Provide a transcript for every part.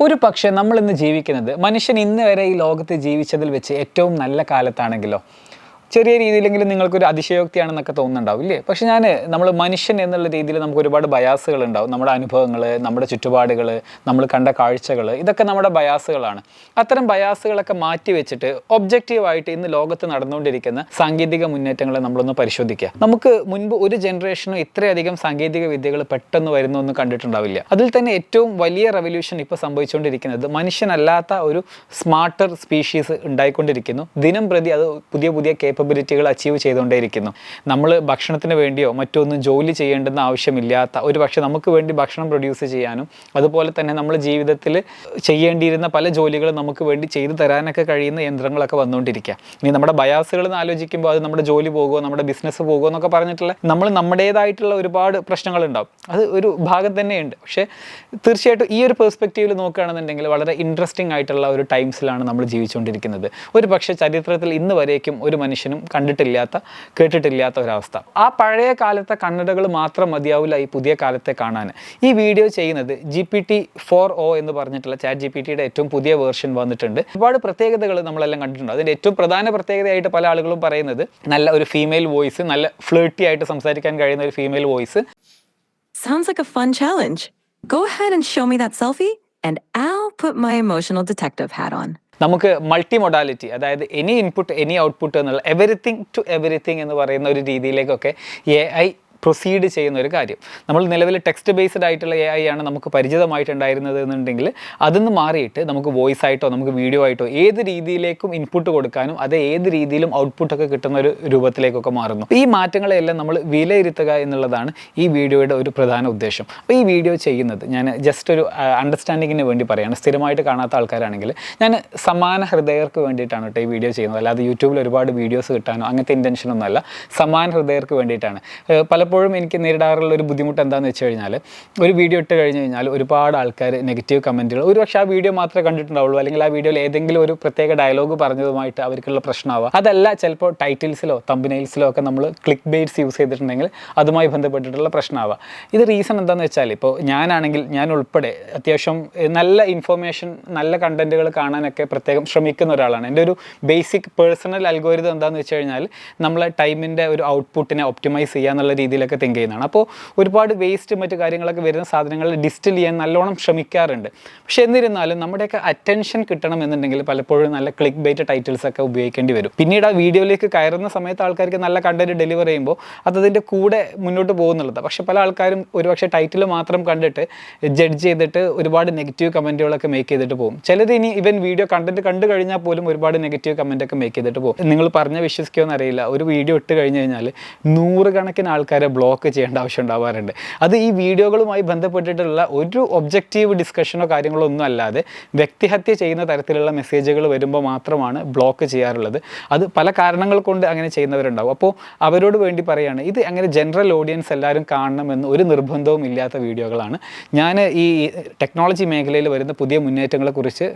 ഒരു പക്ഷേ നമ്മൾ ഇന്ന് ജീവിക്കുന്നത് മനുഷ്യൻ ഇന്ന് വരെ ഈ ലോകത്ത് ജീവിച്ചതിൽ വെച്ച് ഏറ്റവും നല്ല കാലത്താണെങ്കിലോ? ചെറിയ രീതിയിലെങ്കിലും നിങ്ങൾക്കൊരു അതിശയോക്തിയാണെന്നൊക്കെ തോന്നുന്നുണ്ടാവും ഇല്ലേ? പക്ഷെ ഞാൻ നമ്മൾ മനുഷ്യൻ എന്നുള്ള രീതിയിൽ നമുക്ക് ഒരുപാട് ബയാസുകൾ ഉണ്ടാവും നമ്മുടെ അനുഭവങ്ങൾ നമ്മുടെ ചുറ്റുപാടുകൾ നമ്മൾ കണ്ട കാഴ്ചകൾ ഇതൊക്കെ നമ്മുടെ ബയാസുകളാണ്. അത്തരം ബയാസുകളൊക്കെ മാറ്റി വെച്ചിട്ട് ഒബ്ജക്റ്റീവായിട്ട് ഇന്ന് ലോകത്ത് നടന്നുകൊണ്ടിരിക്കുന്ന സാങ്കേതിക മുന്നേറ്റങ്ങളെ നമ്മളൊന്ന് പരിശോധിക്കുക നമുക്ക് മുൻപ് ഒരു ജനറേഷനും ഇത്രയധികം സാങ്കേതിക വിദ്യകൾ പെട്ടെന്ന് വരുന്നൊന്നും കണ്ടിട്ടുണ്ടാവില്ല. അതിൽ തന്നെ ഏറ്റവും വലിയ റെവല്യൂഷൻ ഇപ്പോൾ സംഭവിച്ചുകൊണ്ടിരിക്കുന്നത് മനുഷ്യനല്ലാത്ത ഒരു സ്മാർട്ടർ സ്പീഷീസ് ഉണ്ടായിക്കൊണ്ടിരിക്കുന്നു. ദിനം പ്രതി അത് പുതിയ പുതിയ കേപ്പബിലിറ്റികൾ അച്ചീവ് ചെയ്തുകൊണ്ടേയിരിക്കുന്നു. നമ്മൾ ഭക്ഷണത്തിന് വേണ്ടിയോ മറ്റൊന്നും ജോലി ചെയ്യേണ്ടുന്ന ആവശ്യമില്ലാത്ത ഒരു പക്ഷേ നമുക്ക് വേണ്ടി ഭക്ഷണം പ്രൊഡ്യൂസ് ചെയ്യാനും അതുപോലെ തന്നെ നമ്മൾ ജീവിതത്തിൽ ചെയ്യേണ്ടിയിരുന്ന പല ജോലികളും നമുക്ക് വേണ്ടി ചെയ്തു തരാനൊക്കെ കഴിയുന്ന യന്ത്രങ്ങളൊക്കെ വന്നുകൊണ്ടിരിക്കുക. ഇനി നമ്മുടെ ബയാസുകൾ എന്ന് ആലോചിക്കുമ്പോൾ അത് നമ്മുടെ ജോലി പോകുമോ നമ്മുടെ ബിസിനസ് പോകുമോ എന്നൊക്കെ പറഞ്ഞിട്ടുള്ള നമ്മൾ നമ്മുടേതായിട്ടുള്ള ഒരുപാട് പ്രശ്നങ്ങളുണ്ടാവും. അത് ഒരു ഭാഗം തന്നെയുണ്ട്. പക്ഷേ തീർച്ചയായിട്ടും ഈ ഒരു പെർസ്പെക്റ്റീവിൽ നോക്കുകയാണെന്നുണ്ടെങ്കിൽ വളരെ ഇൻട്രസ്റ്റിംഗ് ആയിട്ടുള്ള ഒരു ടൈംസിലാണ് നമ്മൾ ജീവിച്ചുകൊണ്ടിരിക്കുന്നത്. ഒരു പക്ഷേ ചരിത്രത്തിൽ ഇന്ന് വരേക്കും ഒരു മനുഷ്യനും കണ്ടിട്ടില്ലാത്ത കേട്ടിട്ടില്ലാത്ത ഒരവസ്ഥ. ആ പഴയ കാലത്തെ കണ്ണടകൾ മാത്രം മതിയാവില്ല ഈ പുതിയ കാലത്തെ കാണാൻ. ഈ വീഡിയോ ചെയ്യുന്നത് G P T four O എന്ന് പറഞ്ഞിട്ടുള്ള ചാറ്റ് ജി പി ടിയുടെ ഏറ്റവും പുതിയ വേർഷൻ വന്നിട്ടുണ്ട്. ഒരുപാട് പ്രത്യേകതകൾ നമ്മളെല്ലാം കണ്ടിട്ടുണ്ട്. അതിന്റെ ഏറ്റവും പ്രധാന പ്രത്യേകതയായിട്ട് പല ആളുകളും പറയുന്നത് നല്ല ഒരു ഫീമെയിൽ വോയിസ് നല്ല ഫ്ലേർട്ടി ആയിട്ട് സംസാരിക്കാൻ കഴിയുന്ന ഒരു female voice Sounds like a fun challenge. Go ahead and show me that selfie, and I'll put my emotional detective hat on. നമുക്ക് മൾട്ടി മൊഡാലിറ്റി അതായത് എനി ഇൻപുട്ട് എനി ഔട്ട്പുട്ട് എന്നുള്ള എവറിത്തിങ് ടു എവറിത്തിങ് എന്ന് പറയുന്ന ഒരു രീതിയിലേക്കൊക്കെ A I proceed ചെയ്യുന്ന ഒരു കാര്യം. നമ്മൾ നിലവിൽ ടെക്സ്റ്റ് ബേസ്ഡ് ആയിട്ടുള്ള എ ഐ ആണ് നമുക്ക് പരിചിതമായിട്ടുണ്ടായിരുന്നത് എന്നുണ്ടെങ്കിൽ അതിന്ന് മാറിയിട്ട് നമുക്ക് വോയിസ് ആയിട്ടോ നമുക്ക് വീഡിയോ ആയിട്ടോ ഏത് രീതിയിലേക്കും ഇൻപുട്ട് കൊടുക്കാനും അത് ഏത് രീതിയിലും ഔട്ട്പുട്ടൊക്കെ കിട്ടുന്ന ഒരു രൂപത്തിലേക്കൊക്കെ മാറുന്നു. ഈ മാറ്റങ്ങളെല്ലാം നമ്മൾ വിലയിരുത്തുക എന്നുള്ളതാണ് ഈ വീഡിയോയുടെ ഒരു പ്രധാന ഉദ്ദേശം. അപ്പോൾ ഈ വീഡിയോ ചെയ്യുന്നത് ഞാൻ ജസ്റ്റ് ഒരു അണ്ടർസ്റ്റാൻഡിങ്ങിന് വേണ്ടി പറയുകയാണ് സ്ഥിരമായിട്ട് കാണാത്ത ആൾക്കാരാണെങ്കിൽ ഞാൻ സമാന ഹൃദയർക്ക് വേണ്ടിയിട്ടാണ് കേട്ടോ ഈ വീഡിയോ ചെയ്യുന്നത്. അല്ലാതെ യൂട്യൂബിൽ ഒരുപാട് വീഡിയോസ് കിട്ടാനോ അങ്ങനത്തെ ഇന്റൻഷനൊന്നുമല്ല സമാന ഹൃദയർക്ക് വേണ്ടിയിട്ടാണ്. ഏഹ് പലപ്പോഴും എനിക്ക് നേരിടാറുള്ള ഒരു ബുദ്ധിമുട്ട് എന്താണെന്ന് വെച്ച് കഴിഞ്ഞാൽ ഒരു വീഡിയോ ഇട്ട് കഴിഞ്ഞ് കഴിഞ്ഞാൽ ഒരുപാട് ആൾക്കാർ നെഗറ്റീവ് കമന്റുകൾ ഒരു പക്ഷേ ആ വീഡിയോ മാത്രമേ കണ്ടിട്ടുണ്ടാവുള്ളൂ. അല്ലെങ്കിൽ ആ വീഡിയോയിൽ ഏതെങ്കിലും ഒരു പ്രത്യേക ഡയലോഗ് പറഞ്ഞതുമായിട്ട് അവർക്കുള്ള പ്രശ്നമാവുക അതല്ല ചിലപ്പോൾ ടൈറ്റിൽസിലോ തമ്പിനൈൽസിലോ ഒക്കെ നമ്മൾ ക്ലിക്ക് ബേറ്റ്സ് യൂസ് ചെയ്തിട്ടുണ്ടെങ്കിൽ അതുമായി ബന്ധപ്പെട്ടിട്ടുള്ള പ്രശ്നമാവുക ഇത് റീസൺ എന്താണെന്ന് വെച്ചാൽ ഇപ്പോൾ ഞാനാണെങ്കിൽ ഞാൻ ഉൾപ്പെടെ അത്യാവശ്യം നല്ല ഇൻഫോർമേഷൻ നല്ല കണ്ടന്റുകൾ കാണാനൊക്കെ പ്രത്യേകം ശ്രമിക്കുന്ന ഒരാളാണ്. എന്റെ ഒരു ബേസിക് പേഴ്സണൽ അൽഗോരിതം എന്താണെന്ന് വെച്ച് കഴിഞ്ഞാൽ നമ്മളെ ടൈമിന്റെ ഒരു ഔട്ട്പുട്ടിനെ ഒപ്റ്റിമൈസ് ചെയ്യുക എന്നുള്ള രീതിയിലൊക്കെ തിങ്ക് ചെയ്യുന്നതാണ്. അപ്പോൾ ഒരുപാട് വേസ്റ്റ് മറ്റു കാര്യങ്ങളൊക്കെ വരുന്ന സാധനങ്ങൾ ഡിസ്റ്റിൽ ചെയ്യാൻ നല്ലോണം ശ്രമിക്കാറുണ്ട്. പക്ഷേ എന്നിരുന്നാലും നമ്മുടെയൊക്കെ അറ്റൻഷൻ കിട്ടണം എന്നുണ്ടെങ്കിൽ പലപ്പോഴും നല്ല ക്ലിക്ക് ബൈറ്റ് ടൈറ്റിൽസ് ഒക്കെ ഉപയോഗിക്കേണ്ടി വരും. പിന്നീട് ആ വീഡിയോയിലേക്ക് കയറുന്ന സമയത്ത് ആൾക്കാർക്ക് നല്ല കണ്ടന്റ് ഡെലിവർ ചെയ്യുമ്പോൾ അത് അതിന്റെ കൂടെ മുന്നോട്ട് പോകുന്നുള്ളത് പക്ഷേ പല ആൾക്കാരും ഒരുപക്ഷെ ടൈറ്റിൽ മാത്രം കണ്ടിട്ട് ജഡ്ജ് ചെയ്തിട്ട് ഒരുപാട് നെഗറ്റീവ് കമന്റുകളൊക്കെ മേക്ക് ചെയ്തിട്ട് പോകും. ചിലർ ഇനി ഇവൻ വീഡിയോ കണ്ടന്റ് കണ്ടു കഴിഞ്ഞാൽ പോലും ഒരുപാട് നെഗറ്റീവ് കമന്റ് ഒക്കെ മേക്ക് ചെയ്തിട്ട് പോകും. നിങ്ങൾ പറഞ്ഞ വിശ്വസിക്കുമെന്ന് അറിയില്ല ഒരു വീഡിയോ ഇട്ട് കഴിഞ്ഞ് കഴിഞ്ഞാൽ നൂറുകണക്കിന് ആൾക്കാരെ ബ്ലോക്ക് ചെയ്യേണ്ട ആവശ്യം ഉണ്ടാവാറുണ്ട്. അത് ഈ വീഡിയോകളുമായി ബന്ധപ്പെട്ടിട്ടുള്ള ഒരു ഒബ്ജക്റ്റീവ് ഡിസ്കഷനോ കാര്യങ്ങളോ ഒന്നും അല്ലാതെ വ്യക്തിഹത്യ ചെയ്യുന്ന തരത്തിലുള്ള മെസ്സേജുകൾ വരുമ്പോൾ മാത്രമാണ് ബ്ലോക്ക് ചെയ്യാറുള്ളത്. അത് പല കാരണങ്ങൾ കൊണ്ട് അങ്ങനെ ചെയ്യുന്നവരുണ്ടാവും. അപ്പോൾ അവരോട് വേണ്ടി പറയുകയാണ് ഇത് അങ്ങനെ ജനറൽ ഓഡിയൻസ് എല്ലാവരും കാണണമെന്ന് ഒരു നിർബന്ധവും ഇല്ലാത്ത വീഡിയോകളാണ്. ഞാൻ ഈ ടെക്നോളജി മേഖലയിൽ വരുന്ന പുതിയ മുന്നേറ്റങ്ങളെക്കുറിച്ച്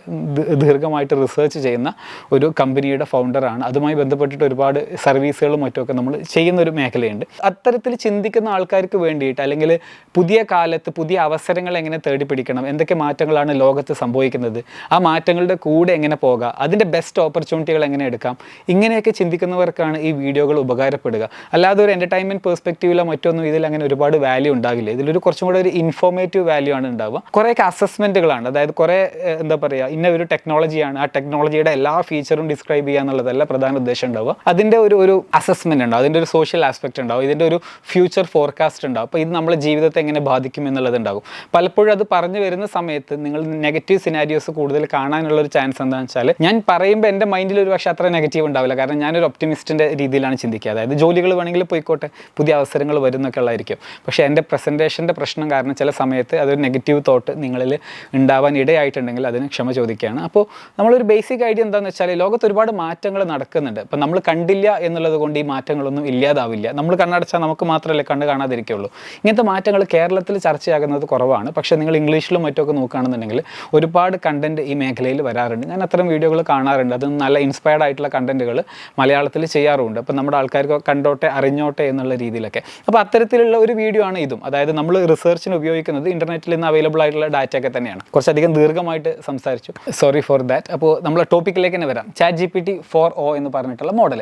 ദീർഘമായിട്ട് റിസർച്ച് ചെയ്യുന്ന ഒരു കമ്പനിയുടെ ഫൗണ്ടറാണ് അതുമായി ബന്ധപ്പെട്ടിട്ട് ഒരുപാട് സർവീസുകളും മറ്റുമൊക്കെ നമ്മൾ ചെയ്യുന്ന ഒരു മേഖലയുണ്ട്. അത്തരത്തിൽ ചിന്തിക്കുന്ന ആൾക്കാർക്ക് വേണ്ടിയിട്ട് അല്ലെങ്കിൽ പുതിയ കാലത്ത് പുതിയ അവസരങ്ങൾ എങ്ങനെ തേടി പിടിക്കണം എന്തൊക്കെ മാറ്റങ്ങളാണ് ലോകത്ത് സംഭവിക്കുന്നത് ആ മാറ്റങ്ങളുടെ കൂടെ എങ്ങനെ പോകാം അതിന്റെ ബെസ്റ്റ് ഓപ്പർച്യൂണിറ്റികൾ എങ്ങനെ എടുക്കാം ഇങ്ങനെയൊക്കെ ചിന്തിക്കുന്നവർക്കാണ് ഈ വീഡിയോകൾ ഉപകാരപ്പെടുക. അല്ലാതെ ഒരു എന്റർടൈൻമെന്റ് പെർസ്പെക്റ്റീവിലോ മറ്റൊന്നും ഇതിൽ അങ്ങനെ ഒരുപാട് വാല്യൂ ഉണ്ടാകില്ല. ഇതിലൊരു കുറച്ചും കൂടെ ഒരു ഇൻഫോർമേറ്റീവ് വാല്യൂ ആണ് ഉണ്ടാവുക. കുറേയൊക്കെ അസസ്മെന്റുകളാണ് അതായത് കുറേ എന്താ പറയുക ഇന്ന ഒരു ടെക്നോളജിയാണ് ആ ടെക്നോളജിയുടെ എല്ലാ ഫീച്ചറും ഡിസ്ക്രൈബ് ചെയ്യുക എന്നുള്ളതല്ല പ്രധാന ഉദ്ദേശം ഉണ്ടാവുക. അതിന്റെ ഒരു ഒരു അസസ്മെന്റ് ഉണ്ടാവും. അതിന്റെ ഒരു സോഷ്യൽ ആസ്പെക്റ്റ് ഉണ്ടാവും. ഇതിന്റെ ഒരു ഫ്യൂച്ചർ ഫോർകാസ്റ്റ് ഉണ്ടാവും. അപ്പോൾ ഇത് നമ്മളെ ജീവിതത്തെ എങ്ങനെ ബാധിക്കും എന്നുള്ളത് ഉണ്ടാകും. പലപ്പോഴും അത് പറഞ്ഞു വരുന്ന സമയത്ത് നിങ്ങൾ നെഗറ്റീവ് സിനാരിയോസ് കൂടുതൽ കാണാനുള്ള ഒരു ചാൻസ് എന്താണെന്ന് വെച്ചാൽ ഞാൻ പറയുമ്പോൾ എന്റെ മൈൻഡിൽ ഒരു പക്ഷേ അത്ര നെഗറ്റീവ് ഉണ്ടാവില്ല. കാരണം ഞാനൊരു ഒപ്റ്റിമിസ്റ്റിന്റെ രീതിയിലാണ് ചിന്തിക്കുക. അതായത് ജോലികൾ വേണമെങ്കിൽ പോയിക്കോട്ടെ പുതിയ അവസരങ്ങൾ വരുന്നൊക്കെ ഉള്ളതായിരിക്കും. പക്ഷേ എന്റെ പ്രസന്റേഷന്റെ പ്രശ്നം കാരണം ചില സമയത്ത് അതൊരു നെഗറ്റീവ് തോട്ട് നിങ്ങളിൽ ഉണ്ടാവാൻ ഇടയായിട്ടുണ്ടെങ്കിൽ അതിന് ക്ഷമ ചോദിക്കുകയാണ്. അപ്പോൾ നമ്മളൊരു ബേസിക് ഐഡിയ എന്താണെന്ന് വെച്ചാൽ ലോകത്ത് ഒരുപാട് മാറ്റങ്ങൾ നടക്കുന്നുണ്ട്. അപ്പോൾ നമ്മൾ കണ്ടില്ല എന്നുള്ളത് കൊണ്ട് ഈ മാറ്റങ്ങളൊന്നും ഇല്ലാതാവില്ല. നമ്മൾ കണ്ണടച്ചാൽ നമുക്ക് മാത്രമല്ലേ കണ്ണ് കാണാതിരിക്കുള്ളൂ ഇങ്ങനത്തെ മാറ്റങ്ങൾ കേരളത്തിൽ ചർച്ചയാകുന്നത് കുറവാണ്. പക്ഷേ നിങ്ങൾ ഇംഗ്ലീഷിലും മറ്റൊക്കെ നോക്കുകയാണെന്നുണ്ടെങ്കിൽ ഒരുപാട് കണ്ടന്റ് ഈ മേഖലയിൽ വരാറുണ്ട്. ഞാൻ അത്തരം വീഡിയോകൾ കാണാറുണ്ട്. അത് നല്ല ഇൻസ്പയർഡ് ആയിട്ടുള്ള കണ്ടന്റുകൾ മലയാളത്തിൽ ചെയ്യാറുണ്ട് അപ്പോൾ നമ്മുടെ ആൾക്കാർക്ക് കണ്ടോട്ടെ അറിഞ്ഞോട്ടെ എന്നുള്ള രീതിയിലൊക്കെ. അപ്പോൾ അത്തരത്തിലുള്ള ഒരു വീഡിയോ ആണ് ഇതും. അതായത് നമ്മൾ റിസർച്ചിന് ഉപയോഗിക്കുന്നത് ഇന്റർനെറ്റിൽ നിന്ന് അവൈലബിൾ ആയിട്ടുള്ള ഡാറ്റ ഒക്കെ തന്നെയാണ്. കുറച്ചധികം ദീർഘമായിട്ട് സംസാരിച്ചു. സോറി ഫോർ ദാറ്റ് അപ്പോൾ നമ്മൾ ടോപ്പിക്കിലേക്ക് തന്നെ വരാം. Chat G P T four O എന്ന് പറഞ്ഞിട്ടുള്ള മോഡൽ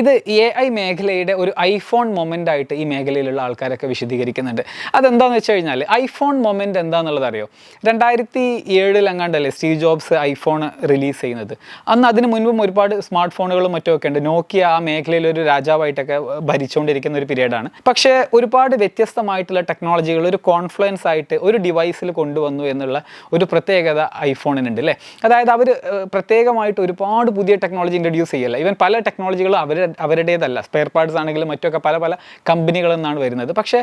ഇത് എ ഐ മേഖലയുടെ ഒരു ഐഫോൺ മൊമെന്റ് ആയിട്ട് മേഖലയിലുള്ള ആൾക്കാരൊക്കെ വിശദീകരിക്കുന്നുണ്ട്. അതെന്താണെന്ന് വെച്ച് കഴിഞ്ഞാൽ ഐഫോൺ മൊമെന്റ് എന്താണെന്നുള്ളത് അറിയോ രണ്ടായിരത്തി ഏഴിൽ അങ്ങാണ്ടല്ലേ സ്റ്റീവ് ജോബ്സ് ഐഫോൺ റിലീസ് ചെയ്യുന്നത്. അന്ന് അതിന് മുൻപും ഒരുപാട് സ്മാർട്ട് ഫോണുകളും മറ്റുമൊക്കെ ഉണ്ട്. നോക്കിയ ആ മേഖലയിൽ ഒരു രാജാവായിട്ടൊക്കെ ഭരിച്ചുകൊണ്ടിരിക്കുന്ന ഒരു പീരീഡാണ് പക്ഷേ ഒരുപാട് വ്യത്യസ്തമായിട്ടുള്ള ടെക്നോളജികൾ ഒരു കോൺഫ്ലുവൻസ് ആയിട്ട് ഒരു ഡിവൈസിൽ കൊണ്ടുവന്നു എന്നുള്ള ഒരു പ്രത്യേകത ഐഫോണിനുണ്ട് അല്ലേ? അതായത് അവർ പ്രത്യേകമായിട്ട് ഒരുപാട് പുതിയ ടെക്നോളജി ഇൻട്രൊഡ്യൂസ് ചെയ്യല്ല. ഇവൻ പല ടെക്നോളജികളും അവർ അവരുടേതല്ല. സ്പെയർ പാർട്സ് ആണെങ്കിലും മറ്റൊക്കെ പല പല കമ്പനികളിൽ നിന്നാണ് വരുന്നത്. പക്ഷേ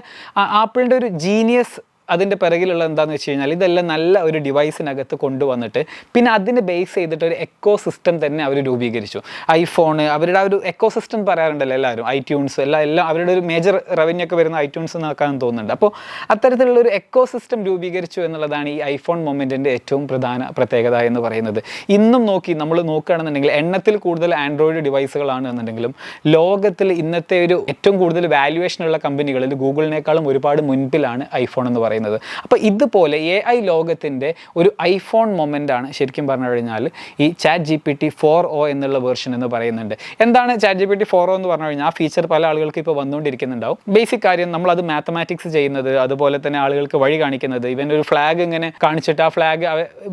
ആപ്പിളിന്റെ ഒരു ജീനിയസ് അതിന്റെ പിറകിലുള്ള എന്താണെന്ന് വെച്ച് കഴിഞ്ഞാൽ ഇതെല്ലാം നല്ല ഒരു ഡിവൈസിനകത്ത് കൊണ്ടുവന്നിട്ട് പിന്നെ അതിനെ ബേസ് ചെയ്തിട്ട് ഒരു എക്കോ സിസ്റ്റം തന്നെ അവർ രൂപീകരിച്ചു. ഐഫോൺ അവരുടെ ആ ഒരു എക്കോ സിസ്റ്റം പറയാറുണ്ടല്ലോ എല്ലാവരും. ഐട്യൂൺസ് എല്ലാം എല്ലാം അവരുടെ ഒരു മേജർ റവന്യൂ ഒക്കെ വരുന്ന ഐറ്റ്യൂൺസ് നോക്കാൻ തോന്നുന്നുണ്ട്. അപ്പോൾ അത്തരത്തിലുള്ള ഒരു എക്കോ സിസ്റ്റം രൂപീകരിച്ചു എന്നുള്ളതാണ് ഈ ഐഫോൺ മൊമെന്റിന്റെ ഏറ്റവും പ്രധാന പ്രത്യേകത എന്ന് പറയുന്നത്. ഇന്നും നോക്കി നമ്മൾ നോക്കുകയാണെന്നുണ്ടെങ്കിൽ എണ്ണത്തിൽ കൂടുതൽ ആൻഡ്രോയിഡ് ഡിവൈസുകളാണ് എന്നുണ്ടെങ്കിലും ലോകത്തിൽ ഇന്നത്തെ ഒരു ഏറ്റവും കൂടുതൽ വാല്യുവേഷനുള്ള കമ്പനികളിൽ ഗൂഗിളിനേക്കാളും ഒരുപാട് മുൻപിലാണ് ഐഫോൺ എന്ന് പറയുന്നത്. അപ്പോൾ ഇതുപോലെ എ ഐ ലോകത്തിന്റെ ഒരു ഐഫോൺ മൊമെന്റ് ആണ് ശരിക്കും പറഞ്ഞു കഴിഞ്ഞാൽ ഈ chat G P T four O എന്നുള്ള വേർഷൻ എന്ന് പറയുന്നുണ്ട്. എന്താണ് chat G P T four O എന്ന് പറഞ്ഞു കഴിഞ്ഞാൽ ആ ഫീച്ചർ പല ആളുകൾക്ക് ഇപ്പോൾ വന്നുകൊണ്ടിരിക്കുന്നുണ്ടാവും. ബേസിക് കാര്യം നമ്മൾ അത് മാത്തമാറ്റിക്സ് ചെയ്യുന്നത് അതുപോലെ തന്നെ ആളുകൾക്ക് വഴി കാണിക്കുന്നത് ഇവൻ ഒരു ഫ്ലാഗ് ഇങ്ങനെ കാണിച്ചിട്ട് ആ ഫ്ലാഗ്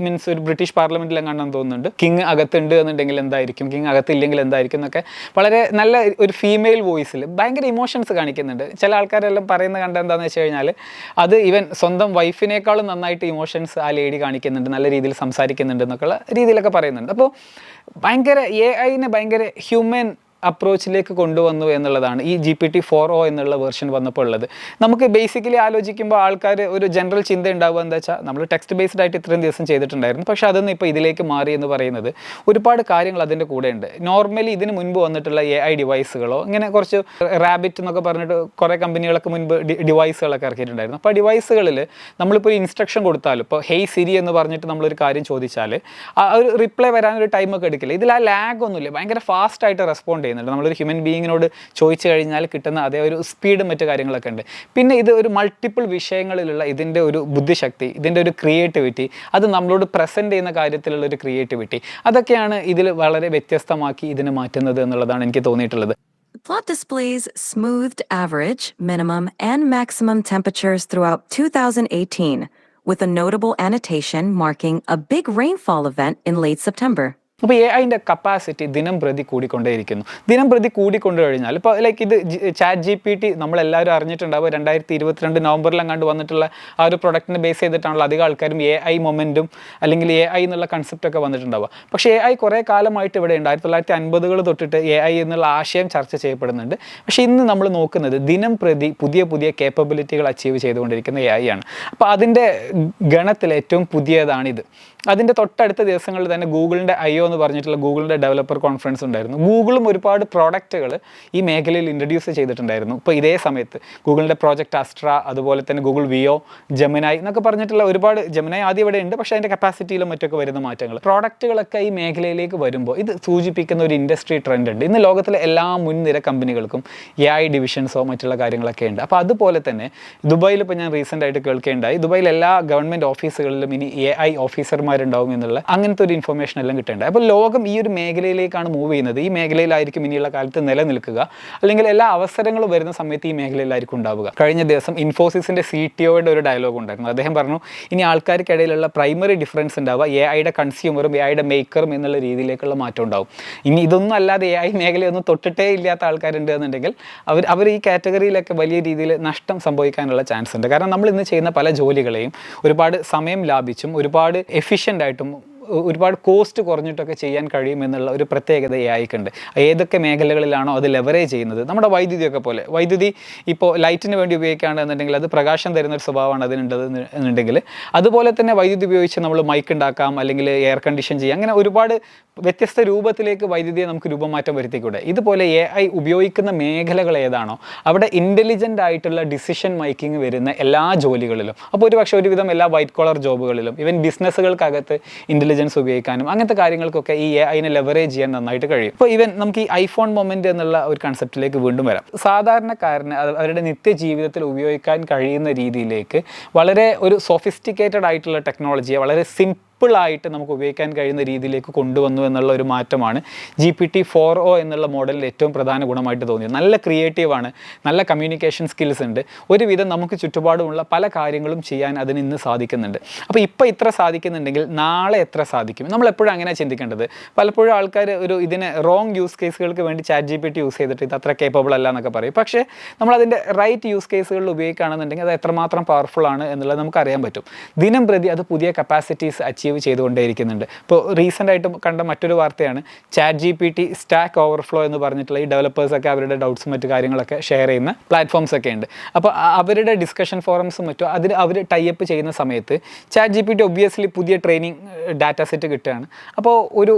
മീൻസ് ഒരു ബ്രിട്ടീഷ് പാർലമെന്റിൽ എങ്ങാണ്ടെന്ന് തോന്നുന്നുണ്ട്. കിങ് അകത്തുണ്ട് എന്നുണ്ടെങ്കിൽ എന്തായിരിക്കും? കിങ് അകത്തില്ലെങ്കിൽ എന്തായിരിക്കും എന്നൊക്കെ വളരെ നല്ല ഒരു ഫീമെയിൽ വോയിസിൽ ഭയങ്കര ഇമോഷൻസ് കാണിക്കുന്നുണ്ട്. ചില ആൾക്കാരെല്ലാം പറയുന്ന കണ്ട എന്താണെന്ന് വെച്ച് കഴിഞ്ഞാൽ അത് ഇവൻ സ്വന്തം വൈഫിനേക്കാളും നന്നായിട്ട് ഇമോഷൻസ് ആ ലേഡി കാണിക്കുന്നുണ്ട് നല്ല രീതിയിൽ സംസാരിക്കുന്നുണ്ട് എന്നൊക്കെയുള്ള രീതിയിലൊക്കെ പറയുന്നുണ്ട്. അപ്പോൾ ഭയങ്കര എ ഐനെ ഭയങ്കര ഹ്യൂമൻ അപ്രോച്ചിലേക്ക് കൊണ്ടുവന്നു എന്നുള്ളതാണ് ഈ G P T four O എന്നുള്ള വേർഷൻ വന്നപ്പോൾ ഉള്ളത്. നമുക്ക് ബേസിക്കലി ആലോചിക്കുമ്പോൾ ആൾക്കാർ ഒരു ജനറൽ ചിന്ത ഉണ്ടാവുക എന്താ വെച്ചാൽ നമ്മൾ ടെക്സ്റ്റ് ബേസ്ഡ് ആയിട്ട് ഇത്രയും ദിവസം ചെയ്തിട്ടുണ്ടായിരുന്നു. പക്ഷേ അതൊന്നും ഇപ്പോൾ ഇതിലേക്ക് മാറി എന്ന് പറയുന്നത് ഒരുപാട് കാര്യങ്ങൾ അതിന്റെ കൂടെ ഉണ്ട്. നോർമലി ഇതിന് മുൻപ് വന്നിട്ടുള്ള എ ഐ ഡിവൈസുകളോ ഇങ്ങനെ കുറച്ച് റാബിറ്റ് എന്നൊക്കെ പറഞ്ഞിട്ട് കുറേ കമ്പനികളൊക്കെ മുൻപ് ഡിവൈസുകളൊക്കെ ഇറക്കിയിട്ടുണ്ടായിരുന്നു. അപ്പോൾ ഡിവൈസുകളിൽ നമ്മളിപ്പോൾ ഒരു ഇൻസ്ട്രക്ഷൻ കൊടുത്താലും ഇപ്പോൾ ഹെയ് സിരി എന്ന് പറഞ്ഞിട്ട് നമ്മളൊരു കാര്യം ചോദിച്ചാൽ ആ ഒരു റിപ്ലൈ വരാനൊരു ടൈമൊക്കെ എടുക്കില്ല. ഇതിൽ ആ ലാഗ് ഒന്നുമില്ല. ഭയങ്കര ഫാസ്റ്റായിട്ട് റെസ്പോണ്ട് റെസ്പോണ്ട് ചെയ്യുന്നുണ്ട്. നമ്മളൊരു ഹ്യൂമൻ ബീയിങ്ങിനോട് ചോദിച്ചു കഴിഞ്ഞാൽ കിട്ടുന്ന അതേ ഒരു സ്പീഡും മറ്റു കാര്യങ്ങളൊക്കെ ഉണ്ട്. പിന്നെ ഇത് ഒരു മൾട്ടിപ്പിൾ വിഷയങ്ങളിലുള്ള ഇതിന്റെ ഒരു ബുദ്ധിശക്തി ഇതിന്റെ ഒരു ക്രിയേറ്റിവിറ്റി അത് നമ്മളോട് പ്രസന്റ് ചെയ്യുന്ന കാര്യത്തിലുള്ള ഒരു ക്രിയേറ്റിവിറ്റി അതൊക്കെയാണ് ഇതിൽ വളരെ വ്യത്യസ്തമാക്കി ഇതിനെ മാറ്റുന്നത് എന്നുള്ളതാണ് എനിക്ക് തോന്നിയിട്ടുള്ളത്. Plot displays smoothed average, minimum, and maximum temperatures throughout 2018, with a notable annotation marking a big rainfall event in late September. അപ്പോൾ എ ഐന്റെ കപ്പാസിറ്റി ദിനം പ്രതി കൂടിക്കൊണ്ടേയിരിക്കുന്നു. ദിനം പ്രതി കൂടിക്കൊണ്ട് കഴിഞ്ഞാൽ ഇപ്പോൾ ലൈക്ക് ഇത് ചാറ്റ് ജി പി ടി നമ്മളെല്ലാവരും അറിഞ്ഞിട്ടുണ്ടാവും രണ്ടായിരത്തി ഇരുപത്തിരണ്ട് നവംബറിലും കണ്ട് വന്നിട്ടുള്ള ആ ഒരു പ്രൊഡക്റ്റിനെ ബേസ് ചെയ്തിട്ടാണല്ലോ അധികം ആൾക്കാരും എ ഐ മൊമെന്റും അല്ലെങ്കിൽ എ ഐ എന്നുള്ള കൺസെപ്റ്റൊക്കെ വന്നിട്ടുണ്ടാവുക. പക്ഷേ എ ഐ കുറേ കാലമായിട്ട് ഇവിടെ ഉണ്ട്. ആയിരത്തി തൊള്ളായിരത്തി അൻപതുകൾ തൊട്ടിട്ട് എ ഐ എന്നുള്ള ആശയം ചർച്ച ചെയ്യപ്പെടുന്നുണ്ട്. പക്ഷേ ഇന്ന് നമ്മൾ നോക്കുന്നത് ദിനം പ്രതി പുതിയ പുതിയ കേപ്പബിലിറ്റികൾ അച്ചീവ് ചെയ്തുകൊണ്ടിരിക്കുന്ന എ ഐ ആണ് അപ്പോൾ അതിന്റെ ഗണത്തിൽ ഏറ്റവും പുതിയതാണിത്. അതിന്റെ തൊട്ടടുത്ത ദിവസങ്ങളിൽ തന്നെ ഗൂഗിളിന്റെ ഐ എന്ന് പറഞ്ഞിട്ടുള്ള ഗൂഗിളിന്റെ ഡെവലപ്പർ കോൺഫറൻസ് ഉണ്ടായിരുന്നു. ഗൂഗിളും ഒരുപാട് പ്രോഡക്റ്റുകൾ ഈ മേഖലയിൽ ഇൻട്രൊഡ്യൂസ് ചെയ്തിട്ടുണ്ടായിരുന്നു. ഇപ്പോൾ ഇതേ സമയത്ത് ഗൂഗിളിന്റെ പ്രോജക്റ്റ് അസ്ട്ര അതുപോലെ തന്നെ ഗൂഗിൾ വിയോ ജെമിനായി എന്നൊക്കെ പറഞ്ഞിട്ടുള്ള ഒരുപാട് ജമിനായി ആദ്യം ഇവിടെ ഉണ്ട്. പക്ഷേ അതിന്റെ കപ്പാസിറ്റിയിലും മറ്റൊക്കെ വരുന്ന മാറ്റങ്ങൾ. പ്രോഡക്റ്റുകളൊക്കെ ഈ മേഖലയിലേക്ക് വരുമ്പോൾ ഇത് സൂചിപ്പിക്കുന്ന ഒരു ഇൻഡസ്ട്രി ട്രെൻഡ് ഉണ്ട്. ഇന്ന് ലോകത്തിലെ എല്ലാ മുൻനിര കമ്പനികൾക്കും എ ഐ ഡിവിഷൻസോ മറ്റുള്ള കാര്യങ്ങളൊക്കെ ഉണ്ട്. അപ്പോൾ അതുപോലെ തന്നെ ദുബായിൽ ഇപ്പോൾ ഞാൻ റീസെന്റ് ആയിട്ട് കേൾക്കേണ്ടായി. ദുബായിൽ എല്ലാ ഗവൺമെന്റ് ഓഫീസുകളിലും ഇനി എ ഐ ഓഫീസർമാരുണ്ടാവും എന്നുള്ള അങ്ങനത്തെ ഒരു ഇൻഫർമേഷൻ എല്ലാം കിട്ടേണ്ടത്. അപ്പോൾ ലോകം ഈ ഒരു മേഖലയിലേക്കാണ് മൂവ് ചെയ്യുന്നത്. ഈ മേഖലയിലായിരിക്കും ഇനിയുള്ള കാലത്ത് നിലനിൽക്കുക. അല്ലെങ്കിൽ എല്ലാ അവസരങ്ങളും വരുന്ന സമയത്ത് ഈ മേഖലയിലായിരിക്കും ഉണ്ടാവുക. കഴിഞ്ഞ ദിവസം ഇൻഫോസിസിന്റെ സി ടി ഒയുടെ ഒരു ഡയലോഗ് ഉണ്ടായിരുന്നു. അദ്ദേഹം പറഞ്ഞു ഇനി ആൾക്കാർക്കിടയിലുള്ള പ്രൈമറി ഡിഫറൻസ് ഉണ്ടാവുക. എ ഐയുടെ കൺസ്യൂമറും എ ഐയുടെ മേക്കറും എന്നുള്ള രീതിയിലേക്കുള്ള മാറ്റം ഉണ്ടാവും. ഇനി ഇതൊന്നും അല്ലാതെ എ ഐ മേഖലയൊന്നും തൊട്ടിട്ടേ ഇല്ലാത്ത ആൾക്കാരുണ്ട് എന്നുണ്ടെങ്കിൽ അവർ അവർ ഈ കാറ്റഗറിയിലൊക്കെ വലിയ രീതിയിൽ നഷ്ടം സംഭവിക്കാനുള്ള ചാൻസ് ഉണ്ട്. കാരണം നമ്മൾ ഇന്ന് ചെയ്യുന്ന പല ജോലികളെയും ഒരുപാട് സമയം ലാഭിച്ചും ഒരുപാട് എഫിഷ്യന്റ് ഒരുപാട് കോസ്റ്റ് കുറഞ്ഞിട്ടൊക്കെ ചെയ്യാൻ കഴിയുമെന്നുള്ള ഒരു പ്രത്യേകത എ ഏതൊക്കെ മേഖലകളിലാണോ അത് ലെവറേജ് ചെയ്യുന്നത്? നമ്മുടെ വൈദ്യുതിയൊക്കെ പോലെ. വൈദ്യുതി ഇപ്പോൾ ലൈറ്റിന് വേണ്ടി ഉപയോഗിക്കുകയാണെന്നുണ്ടെങ്കിൽ അത് പ്രകാശം തരുന്ന ഒരു സ്വഭാവമാണ് അതിനുണ്ടത് എന്നുണ്ടെങ്കിൽ. അതുപോലെ തന്നെ വൈദ്യുതി ഉപയോഗിച്ച് നമ്മൾ മൈക്ക് ഉണ്ടാക്കാം അല്ലെങ്കിൽ എയർ കണ്ടീഷൻ ചെയ്യാം. അങ്ങനെ ഒരുപാട് വ്യത്യസ്ത രൂപത്തിലേക്ക് വൈദ്യുതിയെ നമുക്ക് രൂപമാറ്റം വരുത്തിക്കൂടെ. ഇതുപോലെ എ ഐ ഉപയോഗിക്കുന്ന മേഖലകൾ ഏതാണോ അവിടെ ഇന്റലിജന്റ് ആയിട്ടുള്ള ഡിസിഷൻ മേക്കിംഗ് വരുന്ന എല്ലാ ജോലികളിലും. അപ്പോൾ ഒരു പക്ഷേ ഒരുവിധം എല്ലാ വൈറ്റ് കോളർ ജോബുകളിലും ഈവൻ ബിസിനസ്സുകൾക്കകത്ത് ഇന്റലിജൻസ് ഉപയോഗിക്കാനും അങ്ങനത്തെ കാര്യങ്ങൾക്കൊക്കെ ഈ ഐനെ ലെവറേജ് ചെയ്യാൻ നന്നായിട്ട് കഴിയും. അപ്പോൾ ഈവൻ നമുക്ക് ഈ ഐഫോൺ മൊമെന്റ് എന്നുള്ള ഒരു കൺസെപ്റ്റിലേക്ക് വീണ്ടും വരാം. സാധാരണക്കാരന് അവരുടെ അവരുടെ നിത്യജീവിതത്തിൽ ഉപയോഗിക്കാൻ കഴിയുന്ന രീതിയിലേക്ക് വളരെ ഒരു സോഫിസ്റ്റിക്കേറ്റഡ് ആയിട്ടുള്ള ടെക്നോളജിയെ വളരെ സിമ്പിൾ സിമ്പിളായിട്ട് നമുക്ക് ഉപയോഗിക്കാൻ കഴിയുന്ന രീതിയിലേക്ക് കൊണ്ടുവന്നു എന്നുള്ള ഒരു മാറ്റമാണ് G P T four O എന്നുള്ള മോഡലിൽ ഏറ്റവും പ്രധാന ഗുണമായിട്ട് തോന്നിയത്. നല്ല ക്രിയേറ്റീവാണ് നല്ല കമ്മ്യൂണിക്കേഷൻ സ്കിൽസ് ഉണ്ട്. ഒരുവിധം നമുക്ക് ചുറ്റുപാടുമുള്ള പല കാര്യങ്ങളും ചെയ്യാൻ അതിന് ഇന്ന് സാധിക്കുന്നുണ്ട്. അപ്പോൾ ഇപ്പോൾ ഇത്ര സാധിക്കുന്നുണ്ടെങ്കിൽ നാളെ എത്ര സാധിക്കും? നമ്മൾ എപ്പോഴും അങ്ങനെ ചിന്തിക്കേണ്ടത്. പലപ്പോഴും ആൾക്കാർ ഒരു ഇതിന് റോങ് യൂസ് കേസുകൾക്ക് വേണ്ടി chat G P T use ചെയ്തിട്ട് ഇത് അത്ര കേപ്പബിൾ അല്ല എന്നൊക്കെ പറയും. പക്ഷേ നമ്മൾ നമ്മളതിന്റെ റൈറ്റ് യൂസ് കേസുകളിൽ ഉപയോഗിക്കുകയാണെന്നുണ്ടെങ്കിൽ അത് എത്രമാത്രം പവർഫുൾ ആണ് എന്നുള്ളത് നമുക്ക് അറിയാൻ പറ്റും. ദിനം പ്രതി അത് പുതിയ കപ്പാസിറ്റീസ് അച്ചീവ് ചെയ്തുകൊണ്ടേയിരിക്കുന്നുണ്ട്. ഇപ്പോൾ റീസെന്റ് ആയിട്ട് കണ്ട മറ്റൊരു വാർത്തയാണ് chat G P T stack overflow എന്ന് പറഞ്ഞിട്ടുള്ള ഈ ഡെവലപ്പേഴ്സൊക്കെ അവരുടെ ഡൗട്ട്സും മറ്റു കാര്യങ്ങളൊക്കെ ഷെയർ ചെയ്യുന്ന പ്ലാറ്റ്ഫോംസ് ഒക്കെ ഉണ്ട് അപ്പോൾ അവരുടെ ഡിസ്കഷൻ ഫോറംസും മറ്റും അതിൽ അവർ ടൈപ്പ് ചെയ്യുന്ന സമയത്ത് chat G P T obviously പുതിയ ട്രെയിനിങ് ഡാറ്റ സെറ്റ് കിട്ടുകയാണ്. അപ്പോൾ ഒരു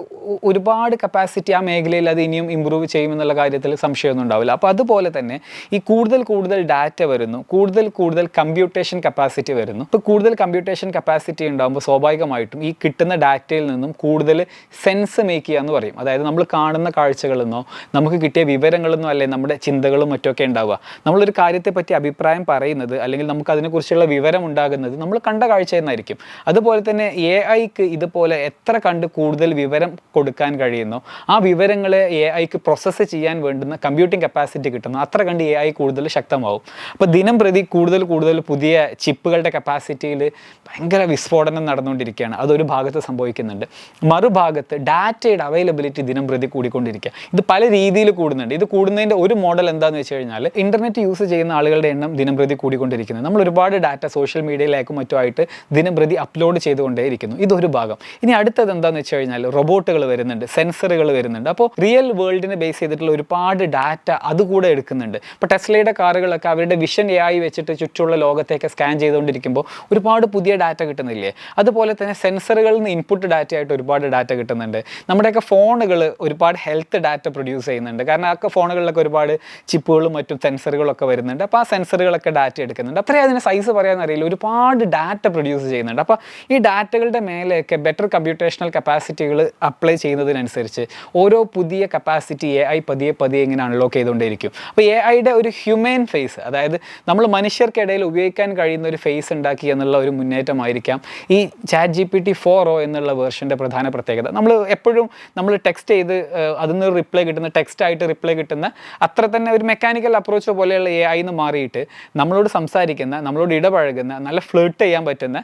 ഒരുപാട് കപ്പാസിറ്റി ആ മേഖലയിൽ അത് ഇനിയും ഇമ്പ്രൂവ് ചെയ്യുമെന്നുള്ള കാര്യത്തിൽ സംശയമൊന്നും ഉണ്ടാവില്ല. അപ്പോൾ അതുപോലെ തന്നെ ഈ കൂടുതൽ കൂടുതൽ ഡാറ്റ വരുന്നു കൂടുതൽ കൂടുതൽ കമ്പ്യൂട്ടേഷൻ കപ്പാസിറ്റി വരുന്നു. ഇപ്പോൾ കൂടുതൽ കമ്പ്യൂട്ടേഷൻ കപ്പാസിറ്റി ഉണ്ടാകുമ്പോൾ സ്വാഭാവികമായിട്ടും ഈ കിട്ടുന്ന ഡാറ്റയിൽ നിന്നും കൂടുതൽ സെൻസ് മേക്ക് ചെയ്യുക എന്ന് പറയും. അതായത് നമ്മൾ കാണുന്ന കാഴ്ചകളിൽ നമുക്ക് കിട്ടിയ വിവരങ്ങളിൽ നിന്നോ അല്ലേ നമ്മുടെ ചിന്തകളും മറ്റൊക്കെ ഉണ്ടാവുക. നമ്മളൊരു കാര്യത്തെ പറ്റി അഭിപ്രായം പറയുന്നത് അല്ലെങ്കിൽ നമുക്ക് അതിനെക്കുറിച്ചുള്ള വിവരം ഉണ്ടാകുന്നത് നമ്മൾ കണ്ട കാഴ്ച എന്നായിരിക്കും. അതുപോലെ തന്നെ എ ഐക്ക് ഇതുപോലെ എത്ര കണ്ട് കൂടുതൽ വിവരം കൊടുക്കാൻ കഴിയുന്നോ ആ വിവരങ്ങളെ എ ഐക്ക് പ്രോസസ്സ് ചെയ്യാൻ വേണ്ടുന്ന കമ്പ്യൂട്ടിംഗ് കപ്പാസിറ്റി കിട്ടുന്നു അത്ര കണ്ട് എ ഐ കൂടുതൽ ശക്തമാവും. അപ്പോൾ ദിനം പ്രതി കൂടുതൽ കൂടുതൽ പുതിയ ചിപ്പുകളുടെ കപ്പാസിറ്റിയിൽ ഭയങ്കര വിസ്ഫോടനം നടന്നുകൊണ്ടിരിക്കുകയാണ്. അതൊരു ഭാഗത്ത് സംഭവിക്കുന്നുണ്ട്. മറുഭാഗത്ത് ഡാറ്റയുടെ അവൈലബിലിറ്റി ദിനം പ്രതി കൂടിക്കൊണ്ടിരിക്കുക. ഇത് പല രീതിയിൽ കൂടുന്നുണ്ട്. ഇത് കൂടുന്നതിന്റെ ഒരു മോഡൽ എന്താണെന്ന് വെച്ച് കഴിഞ്ഞാൽ ഇന്റർനെറ്റ് യൂസ് ചെയ്യുന്ന ആളുകളുടെ എണ്ണം ദിനം പ്രതി കൂടിക്കൊണ്ടിരിക്കുന്നത് നമ്മൾ ഒരുപാട് ഡാറ്റ സോഷ്യൽ മീഡിയയിലേക്കും മറ്റുമായിട്ട് ദിനം പ്രതി അപ്ലോഡ് ചെയ്തുകൊണ്ടേയിരിക്കുന്നു. ഇതൊരു ഭാഗം. ഇനി അടുത്തത് എന്താണെന്ന് വെച്ച് കഴിഞ്ഞാൽ റോബോട്ടുകൾ വരുന്നുണ്ട്. സെൻസറുകൾ വരുന്നുണ്ട്. അപ്പോൾ റിയൽ വേൾഡിനെ ബേസ് ചെയ്തിട്ടുള്ള ഒരുപാട് ഡാറ്റ അതുകൂടെ എടുക്കുന്നുണ്ട്. ഇപ്പോൾ ടെസ്ലയുടെ കാറുകളൊക്കെ അവരുടെ വിഷൻ എ ആയി വെച്ചിട്ട് ചുറ്റുമുള്ള ലോകത്തേക്ക് സ്കാൻ ചെയ്തുകൊണ്ടിരിക്കുമ്പോൾ ഒരുപാട് പുതിയ ഡാറ്റ കിട്ടുന്നില്ലേ? അതുപോലെ തന്നെ സെൻസറുകളിൽ നിന്ന് ഇൻപുട്ട് ഡാറ്റ ആയിട്ട് ഒരുപാട് ഡാറ്റ കിട്ടുന്നുണ്ട്. നമ്മുടെയൊക്കെ ഫോണുകൾ ഒരുപാട് ഹെൽത്ത് ഡാറ്റ പ്രൊഡ്യൂസ് ചെയ്യുന്നുണ്ട്. കാരണം ആ ഫോണുകളിലൊക്കെ ഒരുപാട് ചിപ്പുകളും മറ്റും സെൻസറുകളൊക്കെ വരുന്നുണ്ട്. അപ്പോൾ ആ സെൻസറുകളൊക്കെ ഡാറ്റ എടുക്കുന്നുണ്ട്. അത്രയും അതിന് സൈസ് പറയാൻ അറിയില്ല. ഒരുപാട് ഡാറ്റ പ്രൊഡ്യൂസ് ചെയ്യുന്നുണ്ട്. അപ്പോൾ ഈ ഡാറ്റകളുടെ മേലെയൊക്കെ ബെറ്റർ കമ്പ്യൂട്ടേഷണൽ കപ്പാസിറ്റികൾ അപ്ലൈ ചെയ്യുന്നതിനനുസരിച്ച് ഓരോ പുതിയ കപ്പാസിറ്റി എ ഐ പതിയെ പതിയെ ഇങ്ങനെ അൺലോക്ക് ചെയ്തുകൊണ്ടേയിരിക്കും. അപ്പോൾ എ ഐയുടെ ഒരു ഹ്യൂമൻ ഫേസ് അതായത് നമ്മൾ മനുഷ്യർക്കിടയിൽ ഉപയോഗിക്കാൻ കഴിയുന്ന ഒരു ഫേസ് ഉണ്ടാക്കി എന്നുള്ള ഒരു മുന്നേറ്റമായിരിക്കാം. ഈ chat G P T four O എന്നുള്ള വേർഷന്റെ പ്രധാന പ്രത്യേകത. നമ്മൾ എപ്പോഴും നമ്മൾ ടെക്സ്റ്റ് ചെയ്ത് അതിൽ നിന്ന് റിപ്ലൈ കിട്ടുന്ന ടെക്സ്റ്റ് ആയിട്ട് റിപ്ലൈ കിട്ടുന്ന അത്ര തന്നെ ഒരു മെക്കാനിക്കൽ അപ്രോച്ച് പോലെയുള്ള എ ഐ എന്ന് മാറിയിട്ട് നമ്മളോട് സംസാരിക്കുന്ന നമ്മളോട് ഇടപഴകുന്ന നല്ല ഫ്ലേർട്ട് ചെയ്യാൻ പറ്റുന്ന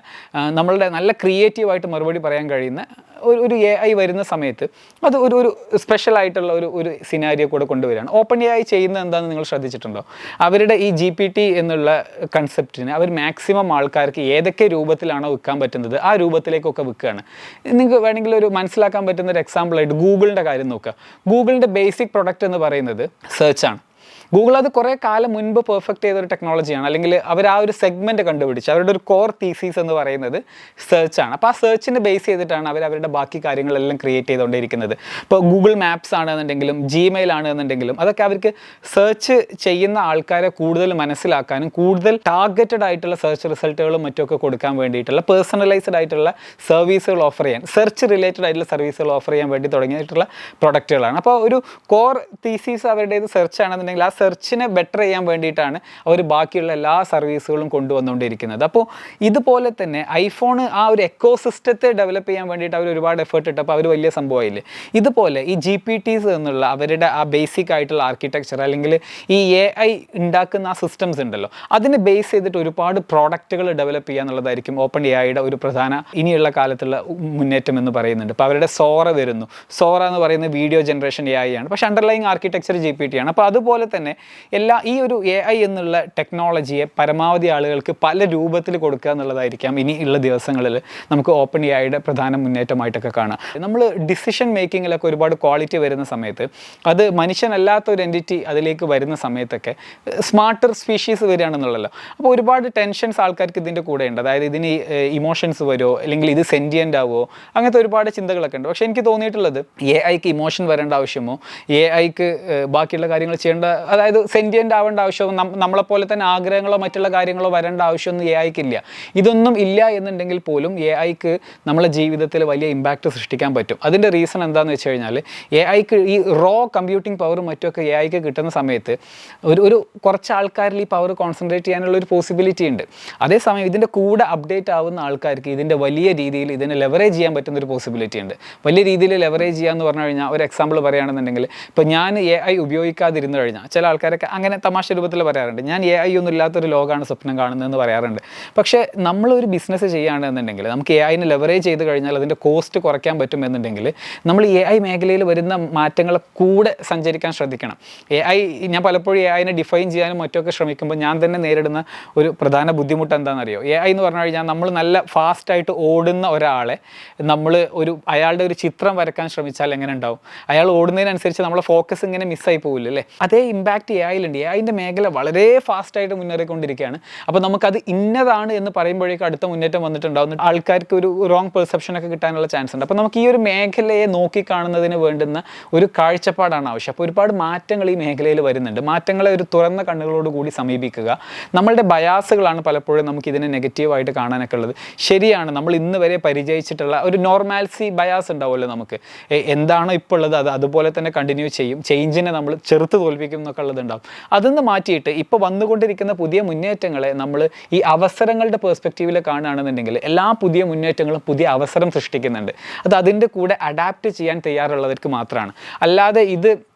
നമ്മളുടെ നല്ല ക്രിയേറ്റീവായിട്ട് മറുപടി പറയാൻ കഴിയുന്ന ഒരു ഒരു എ ഐ വരുന്ന സമയത്ത് അത് ഒരു ഒരു സ്പെഷ്യൽ ആയിട്ടുള്ള ഒരു ഒരു സിനാരിയോ കൂടെ കൊണ്ടുവരികയാണ്. ഓപ്പൺ എ ഐ ചെയ്യുന്നത് എന്താണെന്ന് നിങ്ങൾ ശ്രദ്ധിച്ചിട്ടുണ്ടോ? അവരുടെ ഈ ജി പി ടി എന്നുള്ള കൺസെപ്റ്റിന് അവർ മാക്സിമം ആൾക്കാർക്ക് ഏതൊക്കെ രൂപത്തിലാണോ വിൽക്കാൻ പറ്റുന്നത് ആ രൂപത്തിലേക്കൊക്കെ വിൽക്കുകയാണ്. നിങ്ങൾക്ക് വേണമെങ്കിൽ ഒരു മനസ്സിലാക്കാൻ പറ്റുന്ന ഒരു എക്സാമ്പിളായിട്ട് ഗൂഗിളിന്റെ കാര്യം നോക്കുക. ഗൂഗിളിന്റെ ബേസിക് പ്രൊഡക്റ്റ് എന്ന് പറയുന്നത് സെർച്ചാണ് ഗൂഗിൾ അത് കുറേ കാലം മുൻപ് പെർഫെക്റ്റ് ചെയ്ത ഒരു ടെക്നോളജിയാണ് അല്ലെങ്കിൽ അവർ ആ ഒരു സെഗ്മെന്റ് കണ്ടുപിടിച്ച് അവരുടെ ഒരു കോർ തീസീസ് എന്ന് പറയുന്നത് സെർച്ച് ആണ്. അപ്പോൾ ആ സെർച്ചിനെ ബേസ് ചെയ്തിട്ടാണ് അവർ അവരുടെ ബാക്കി കാര്യങ്ങളെല്ലാം ക്രിയേറ്റ് ചെയ്തുകൊണ്ടിരിക്കുന്നത്. ഇപ്പോൾ ഗൂഗിൾ മാപ്സ് ആണെന്നുണ്ടെങ്കിലും ജിമെയിൽ ആണെന്നുണ്ടെങ്കിലും അതൊക്കെ അവർക്ക് സെർച്ച് ചെയ്യുന്ന ആൾക്കാരെ കൂടുതൽ മനസ്സിലാക്കാനും കൂടുതൽ ടാർഗറ്റഡ് ആയിട്ടുള്ള സെർച്ച് റിസൾട്ടുകളും മറ്റുമൊക്കെ കൊടുക്കാൻ വേണ്ടിയിട്ടുള്ള പേഴ്സണലൈസ്ഡ് ആയിട്ടുള്ള സർവീസുകൾ ഓഫർ ചെയ്യാൻ സെർച്ച് റിലേറ്റഡ് ആയിട്ടുള്ള സർവീസുകൾ ഓഫർ ചെയ്യാൻ വേണ്ടി തുടങ്ങിയിട്ടുള്ള പ്രൊഡക്റ്റുകളാണ് അപ്പോൾ ഒരു കോർ തീസീസ് അവരുടേത് സെർച്ച് ആണെന്നുണ്ടെങ്കിൽ ആ സെർച്ചിനെ ബെറ്റർ ചെയ്യാൻ വേണ്ടിയിട്ടാണ് അവർ ബാക്കിയുള്ള എല്ലാ സർവീസുകളും കൊണ്ടുവന്നുകൊണ്ടിരിക്കുന്നത്. അപ്പോൾ ഇതുപോലെ തന്നെ ഐഫോൺ ആ ഒരു എക്കോ സിസ്റ്റത്തെ ഡെവലപ്പ് ചെയ്യാൻ വേണ്ടിയിട്ട് അവർ ഒരുപാട് എഫേർട്ട് ഇട്ടപ്പോൾ അവർ വലിയ സംഭവമായില്ലേ? ഇതുപോലെ ഈ ജി പി ടീസ് എന്നുള്ള അവരുടെ ആ ബേസിക് ആയിട്ടുള്ള ആർക്കിടെക്ചർ അല്ലെങ്കിൽ ഈ എ ഐ ഉണ്ടാക്കുന്ന ആ സിസ്റ്റംസ് ഉണ്ടല്ലോ അതിനെ ബേസ് ചെയ്തിട്ട് ഒരുപാട് പ്രോഡക്റ്റുകൾ ഡെവലപ്പ് ചെയ്യുക എന്നുള്ളതായിരിക്കും ഓപ്പൺ എ ഐയുടെ ഒരു പ്രധാന ഇനിയുള്ള കാലത്തുള്ള മുന്നേറ്റം എന്ന് പറയുന്നുണ്ട്. അപ്പോൾ അവരുടെ സോറ വരുന്നു. സോറ എന്ന് പറയുന്ന വീഡിയോ ജനറേഷൻ എ ആണ് പക്ഷേ underlying architecture G P T ആണ്. അപ്പോൾ അതുപോലെ തന്നെ തന്നെ എല്ലാ ഈ ഒരു എ ഐ എന്നുള്ള ടെക്നോളജിയെ പരമാവധി ആളുകൾക്ക് പല രൂപത്തിൽ കൊടുക്കുക എന്നുള്ളതായിരിക്കാം ഇനി ഉള്ള ദിവസങ്ങളിൽ നമുക്ക് ഓപ്പൺ എ ഐയുടെ പ്രധാന മുന്നേറ്റമായിട്ടൊക്കെ കാണാം. നമ്മൾ ഡിസിഷൻ മേക്കിങ്ങിലൊക്കെ ഒരുപാട് ക്വാളിറ്റി വരുന്ന സമയത്ത് അത് മനുഷ്യനല്ലാത്ത ഒരു എന്റിറ്റി അതിലേക്ക് വരുന്ന സമയത്തൊക്കെ സ്മാർട്ടർ സ്പീഷീസ് വരികയാണെന്നുള്ളല്ലോ. അപ്പോൾ ഒരുപാട് ടെൻഷൻസ് ആൾക്കാർക്ക് ഇതിന്റെ കൂടെ ഉണ്ട് അതായത് ഇതിന് ഇമോഷൻസ് വരുമോ അല്ലെങ്കിൽ ഇത് സെന്റിയന്റ് ആവുമോ അങ്ങനത്തെ ഒരുപാട് ചിന്തകളൊക്കെ ഉണ്ട്. പക്ഷേ എനിക്ക് തോന്നിയിട്ടുള്ളത് എ ഐക്ക് ഇമോഷൻ വരേണ്ട ആവശ്യമോ എ ഐക്ക് ബാക്കിയുള്ള കാര്യങ്ങൾ ചെയ്യേണ്ട അതായത് സെന്റിയന്റ് ആവേണ്ട നമ്മളെ നമ്മളെപ്പോലെ തന്നെ ആഗ്രഹങ്ങളോ മറ്റുള്ള കാര്യങ്ങളോ വരേണ്ട ആവശ്യമൊന്നും എ ഐക്ക് ഇല്ല. ഇതൊന്നും ഇല്ല എന്നുണ്ടെങ്കിൽ പോലും എ ഐക്ക് നമ്മളെ ജീവിതത്തിൽ വലിയ ഇമ്പാക്റ്റ് സൃഷ്ടിക്കാൻ പറ്റും. അതിന്റെ റീസൺ എന്താണെന്ന് വെച്ച് കഴിഞ്ഞാൽ എ ഐക്ക് ഈ റോ കമ്പ്യൂട്ടിംഗ് പവറും മറ്റുമൊക്കെ എ ഐക്ക് കിട്ടുന്ന സമയത്ത് ഒരു ഒരു കുറച്ച് ആൾക്കാരിൽ ഈ പവർ കോൺസെൻട്രേറ്റ് ചെയ്യാനുള്ള ഒരു പോസിബിലിറ്റി ഉണ്ട്. അതേസമയം ഇതിന്റെ കൂടെ അപ്ഡേറ്റ് ആവുന്ന ആൾക്കാർക്ക് ഇതിന്റെ വലിയ രീതിയിൽ ഇതിനെ ലെവറേജ് ചെയ്യാൻ പറ്റുന്ന ഒരു പോസിബിലിറ്റി ഉണ്ട്. വലിയ രീതിയിൽ ലെവറേജ് ചെയ്യാന്ന് പറഞ്ഞു കഴിഞ്ഞാൽ ഒരു എക്സാമ്പിൾ പറയുകയാണെന്നുണ്ടെങ്കിൽ ഇപ്പോൾ ഞാൻ എ ഐ ഉപയോഗിക്കാതിരുന്നു കഴിഞ്ഞാൽ ചില ആൾക്കാരൊക്കെ അങ്ങനെ തമാശ രൂപത്തിൽ പറയാറുണ്ട്. ഞാൻ എ ഐ ഒന്നും ഇല്ലാത്തൊരു ലോകമാണ് സ്വപ്നം കാണുന്നതെന്ന് പറയാറുണ്ട്. പക്ഷേ നമ്മളൊരു ബിസിനസ് ചെയ്യുകയാണെന്നുണ്ടെങ്കിൽ നമുക്ക് എ ഐനെ ലെവറേജ് ചെയ്ത് കഴിഞ്ഞാൽ അതിന്റെ കോസ്റ്റ് കുറയ്ക്കാൻ പറ്റുമെന്നുണ്ടെങ്കിൽ നമ്മൾ എ ഐ മേഖലയിൽ വരുന്ന മാറ്റങ്ങളെ കൂടെ സഞ്ചരിക്കാൻ ശ്രദ്ധിക്കണം. എ ഐ ഞാൻ പലപ്പോഴും എ ഐനെ ഡിഫൈൻ ചെയ്യാനും മറ്റൊക്കെ ശ്രമിക്കുമ്പോൾ ഞാൻ തന്നെ നേരിടുന്ന ഒരു പ്രധാന ബുദ്ധിമുട്ട് എന്താണെന്നറിയോ? എ ഐ എന്ന് പറഞ്ഞു കഴിഞ്ഞാൽ നമ്മൾ നല്ല ഫാസ്റ്റായിട്ട് ഓടുന്ന ഒരാളെ നമ്മൾ ഒരു അയാളുടെ ഒരു ചിത്രം വരക്കാൻ ശ്രമിച്ചാൽ എങ്ങനെ ഉണ്ടാവും? അയാൾ ഓടുന്നതിനനുസരിച്ച് നമ്മളെ ഫോക്കസ് ഇങ്ങനെ മിസ്സായി പോകില്ല അല്ലേ അതേ ഇമ്പാക്റ്റ് എ ഐയിലുണ്ട് എ ഐന്റെ മേഖല വളരെ ഫാസ്റ്റായിട്ട് മുന്നേറിക്കൊണ്ടിരിക്കുകയാണ്. അപ്പോൾ നമുക്കത് ഇന്നതാണ് എന്ന് പറയുമ്പോഴേക്കും അടുത്ത മുന്നേറ്റം വന്നിട്ടുണ്ടാവും. ആൾക്കാർക്ക് ഒരു റോങ് പെർസെപ്ഷൻ ഒക്കെ കിട്ടാനുള്ള ചാൻസ് ഉണ്ട്. അപ്പോൾ നമുക്ക് ഈ ഒരു മേഖലയെ നോക്കി കാണുന്നതിന് വേണ്ടുന്ന ഒരു കാഴ്ചപ്പാടാണ് ആവശ്യം. അപ്പോൾ ഒരുപാട് മാറ്റങ്ങൾ ഈ മേഖലയിൽ വരുന്നുണ്ട്. മാറ്റങ്ങളെ ഒരു തുറന്ന കണ്ണുകളോട് കൂടി സമീപിക്കുക. നമ്മളുടെ ബയാസുകളാണ് പലപ്പോഴും നമുക്ക് ഇതിനെ നെഗറ്റീവായിട്ട് കാണാനൊക്കെ ഉള്ളത്. ശരിയാണ് നമ്മൾ ഇന്ന് വരെ പരിചയിച്ചിട്ടുള്ള ഒരു നോർമാലിറ്റി ബയാസ് ഉണ്ടാവുമല്ലോ നമുക്ക്. എന്താണോ ഇപ്പോൾ ഉള്ളത് അത് അതുപോലെ തന്നെ കണ്ടിന്യൂ ചെയ്യും. ചേഞ്ചിനെ നമ്മൾ ചെറുത്ത് തോൽപ്പിക്കും എന്നൊക്കെ ഉള്ളതുണ്ടാവും അതൊന്ന് മാറ്റിയിട്ട് ഇപ്പോൾ വന്നുകൊണ്ടിരിക്കുന്ന പുതിയ മുന്നേറ്റങ്ങളെ നമ്മൾ ഈ അവസരങ്ങളുടെ പേഴ്സ്പെക്റ്റീവിൽ കാണുകയാണെന്നുണ്ടെങ്കിൽ എല്ലാ പുതിയ മുന്നേറ്റങ്ങളും പുതിയ അവസരം സൃഷ്ടിക്കുന്നുണ്ട്. അത് അതിന്റെ കൂടെ അഡാപ്റ്റ് ചെയ്യാൻ തയ്യാറുള്ളവർക്ക് മാത്രമാണ്. അല്ലാതെ ഇത്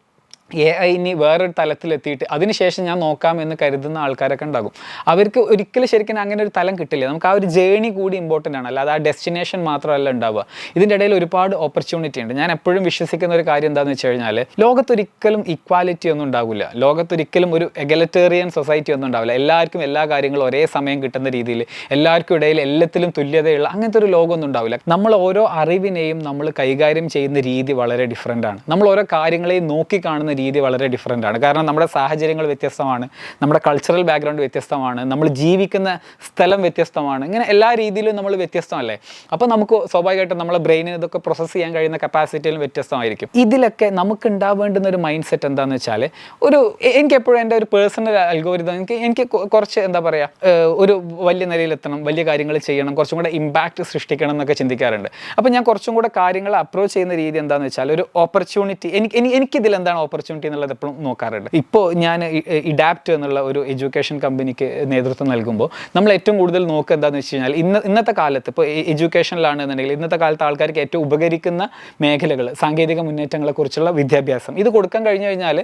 എ ഐ ഇനി വേറൊരു തലത്തിലെത്തിയിട്ട് അതിനുശേഷം ഞാൻ നോക്കാം എന്ന് കരുതുന്ന ആൾക്കാരൊക്കെ ഉണ്ടാകും. അവർക്ക് ഒരിക്കലും ശരിക്കും അങ്ങനെ ഒരു തലം കിട്ടില്ല. നമുക്ക് ആ ഒരു ജേണി കൂടി ഇമ്പോർട്ടന്റ് ആണ്. അല്ലാതെ ആ ഡെസ്റ്റിനേഷൻ മാത്രമല്ല ഉണ്ടാവുക. ഇതിന്റെ ഇടയിൽ ഒരുപാട് ഓപ്പർച്യൂണിറ്റി ഉണ്ട്. ഞാൻ എപ്പോഴും വിശ്വസിക്കുന്ന ഒരു കാര്യം എന്താണെന്ന് വെച്ച് കഴിഞ്ഞാൽ ലോകത്തൊരിക്കലും ഇക്വാലിറ്റി ഒന്നും ഉണ്ടാവില്ല. ലോകത്തൊരിക്കലും ഒരു എഗലറ്റേറിയൻ സൊസൈറ്റി ഒന്നും ഉണ്ടാവില്ല. എല്ലാവർക്കും എല്ലാ കാര്യങ്ങളും ഒരേ സമയം കിട്ടുന്ന രീതിയിൽ എല്ലാവർക്കും ഇടയിൽ എല്ലാത്തിലും തുല്യതയുള്ള അങ്ങനത്തെ ഒരു ലോകമൊന്നും ഉണ്ടാവില്ല. നമ്മൾ ഓരോ അറിവിനെയും നമ്മൾ കൈകാര്യം ചെയ്യുന്ന രീതി വളരെ ഡിഫറെന്റ് ആണ്. നമ്മൾ ഓരോ കാര്യങ്ങളെയും നോക്കി കാണുന്ന രീതി വളരെ ഡിഫറെന്റ് ആണ്. കാരണം നമ്മുടെ സാഹചര്യങ്ങൾ വ്യത്യസ്തമാണ് നമ്മുടെ കൾച്ചറൽ ബാക്ക്ഗ്രൗണ്ട് വ്യത്യസ്തമാണ് നമ്മൾ ജീവിക്കുന്ന സ്ഥലം വ്യത്യസ്തമാണ് ഇങ്ങനെ എല്ലാ രീതിയിലും നമ്മൾ വ്യത്യസ്തമല്ലേ? അപ്പോൾ നമുക്ക് സ്വാഭാവികമായിട്ടും നമ്മളെ ബ്രെയിനിന് ഇതൊക്കെ പ്രോസസ്സ് ചെയ്യാൻ കഴിയുന്ന കപ്പാസിറ്റിയിലും വ്യത്യസ്തമായിരിക്കും. ഇതിലൊക്കെ നമുക്ക് ഉണ്ടാവേണ്ടുന്ന ഒരു മൈൻഡ് സെറ്റ് എന്താണെന്ന് വെച്ചാൽ ഒരു എനിക്ക് എപ്പോഴും എന്റെ ഒരു പേഴ്സണൽ അൽഗോരിതം എനിക്ക് എനിക്ക് കുറച്ച് എന്താ പറയുക ഒരു വലിയ നിലയിലെത്തണം വലിയ കാര്യങ്ങൾ ചെയ്യണം കുറച്ചും കൂടെ ഇമ്പാക്റ്റ് സൃഷ്ടിക്കണം എന്നൊക്കെ ചിന്തിക്കാറുണ്ട്. അപ്പോൾ ഞാൻ കുറച്ചും കൂടെ കാര്യങ്ങൾ അപ്രോച്ച് ചെയ്യുന്ന രീതി എന്താണെന്ന് വെച്ചാൽ ഒരു ഓപ്പർച്യൂണിറ്റി എനിക്ക് എനിക്ക് എനിക്കിതിൽ എന്താണ് ഓപ്പർച്യൂണിറ്റി എന്നുള്ളത് എപ്പോഴും നോക്കാറുണ്ട്. ഇപ്പോൾ ഞാൻ ഇഡാപ്റ്റ് എന്നുള്ള ഒരു എഡ്യൂക്കേഷൻ കമ്പനിക്ക് നേതൃത്വം നൽകുമ്പോൾ നമ്മൾ ഏറ്റവും കൂടുതൽ നോക്കുക എന്താണെന്ന് വെച്ച് കഴിഞ്ഞാൽ ഇന്ന് ഇന്നത്തെ കാലത്ത് ഇപ്പോൾ എഡ്യൂക്കേഷനിലാണ് എന്നുണ്ടെങ്കിൽ ഇന്നത്തെ കാലത്ത് ആൾക്കാർക്ക് ഏറ്റവും ഉപകരിക്കുന്ന മേഖലകൾ സാങ്കേതിക മുന്നേറ്റങ്ങളെക്കുറിച്ചുള്ള വിദ്യാഭ്യാസം ഇത് കൊടുക്കാൻ കഴിഞ്ഞു കഴിഞ്ഞാൽ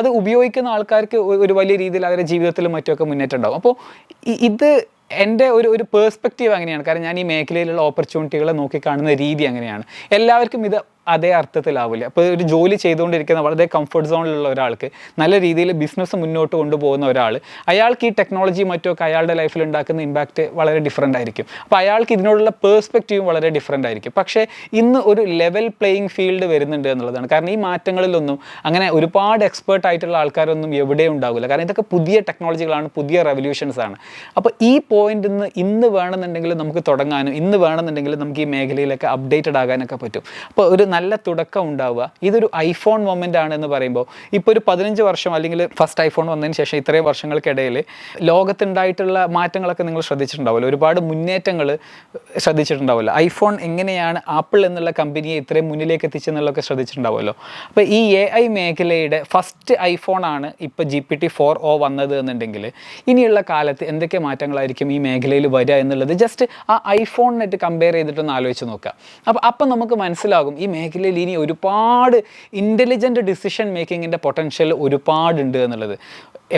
അത് ഉപയോഗിക്കുന്ന ആൾക്കാർക്ക് ഒരു വലിയ രീതിയിൽ അവരുടെ ജീവിതത്തിലും മറ്റുമൊക്കെ മുന്നേറ്റം ഉണ്ടാവും അപ്പോൾ ഇത് എന്റെ ഒരു ഒരു പേഴ്സ്പെക്റ്റീവ് അങ്ങനെയാണ്. കാരണം ഞാൻ ഈ മേഖലയിലുള്ള ഓപ്പർച്യൂണിറ്റികളെ നോക്കിക്കാണുന്ന രീതി അങ്ങനെയാണ്. എല്ലാവർക്കും ഇത് അതേ അർത്ഥത്തിലാവില്ല. അപ്പോൾ ഒരു ജോലി ചെയ്തുകൊണ്ടിരിക്കുന്ന വളരെ കംഫർട്ട് സോണിലുള്ള ഒരാൾക്ക് നല്ല രീതിയിൽ ബിസിനസ് മുന്നോട്ട് കൊണ്ടുപോകുന്ന ഒരാൾ അയാൾക്ക് ഈ ടെക്നോളജി മറ്റുമൊക്കെ അയാളുടെ ലൈഫിൽ ഉണ്ടാക്കുന്ന ഇമ്പാക്റ്റ് വളരെ ഡിഫറെന്റ് ആയിരിക്കും. അപ്പോൾ അയാൾക്ക് ഇതിനോടുള്ള പേഴ്സ്പെക്റ്റീവും വളരെ ഡിഫറെന്റ് ആയിരിക്കും. പക്ഷേ ഇന്ന് ഒരു ലെവൽ പ്ലേയിങ് ഫീൽഡ് വരുന്നുണ്ട് എന്നുള്ളതാണ്. കാരണം ഈ മാറ്റങ്ങളിലൊന്നും അങ്ങനെ ഒരുപാട് എക്സ്പേർട്ട് ആയിട്ടുള്ള ആൾക്കാരൊന്നും എവിടെയും ഉണ്ടാവില്ല. കാരണം ഇതൊക്കെ പുതിയ ടെക്നോളജികളാണ് പുതിയ റെവല്യൂഷൻസ് ആണ്. അപ്പോൾ ഈ പോയിന്റിൽ നിന്ന് ഇന്ന് വേണമെന്നുണ്ടെങ്കിൽ നമുക്ക് തുടങ്ങാനും ഇന്ന് വേണമെന്നുണ്ടെങ്കിൽ നമുക്ക് ഈ മേഖലയിലൊക്കെ അപ്ഡേറ്റഡ് ആകാനൊക്കെ പറ്റും. അപ്പോൾ ഒരു നല്ല തുടക്കം ഉണ്ടാവുക. ഇതൊരു ഐഫോൺ മൊമെന്റ് ആണ് എന്ന് പറയുമ്പോൾ ഇപ്പോൾ ഒരു പതിനഞ്ച് വർഷം അല്ലെങ്കിൽ ഫസ്റ്റ് ഐഫോൺ വന്നതിന് ശേഷം ഇത്രയും വർഷങ്ങൾക്കിടയിൽ ലോകത്തുണ്ടായിട്ടുള്ള മാറ്റങ്ങളൊക്കെ നിങ്ങൾ ശ്രദ്ധിച്ചിട്ടുണ്ടാവില്ല ഒരുപാട് മുന്നേറ്റങ്ങൾ ശ്രദ്ധിച്ചിട്ടുണ്ടാവില്ല ഐഫോൺ എങ്ങനെയാണ് ആപ്പിൾ എന്നുള്ള കമ്പനിയെ ഇത്രയും മുന്നിലേക്ക് എത്തിച്ചെന്നുള്ളതൊക്കെ ശ്രദ്ധിച്ചിട്ടുണ്ടാവുമല്ലോ? അപ്പോൾ ഈ എ ഐ മേഖലയുടെ ഫസ്റ്റ് ഐഫോണാണ് ഇപ്പോൾ G P T four O വന്നത് എന്നുണ്ടെങ്കിൽ ഇനിയുള്ള കാലത്ത് എന്തൊക്കെ മാറ്റങ്ങളായിരിക്കും ഈ മേഖലയിൽ വരിക എന്നുള്ളത്? ജസ്റ്റ് ആ ഐഫോണിനായിട്ട് കമ്പയർ ചെയ്തിട്ടൊന്ന് ആലോചിച്ച് നോക്കുക. അപ്പോൾ അപ്പം നമുക്ക് മനസ്സിലാകും ഈ മേഖലയിൽ ഇനി ഒരുപാട് ഇന്റലിജന്റ് ഡിസിഷൻ മേക്കിങ്ങിന്റെ പൊട്ടൻഷ്യൽ ഒരുപാടുണ്ട് എന്നുള്ളത്.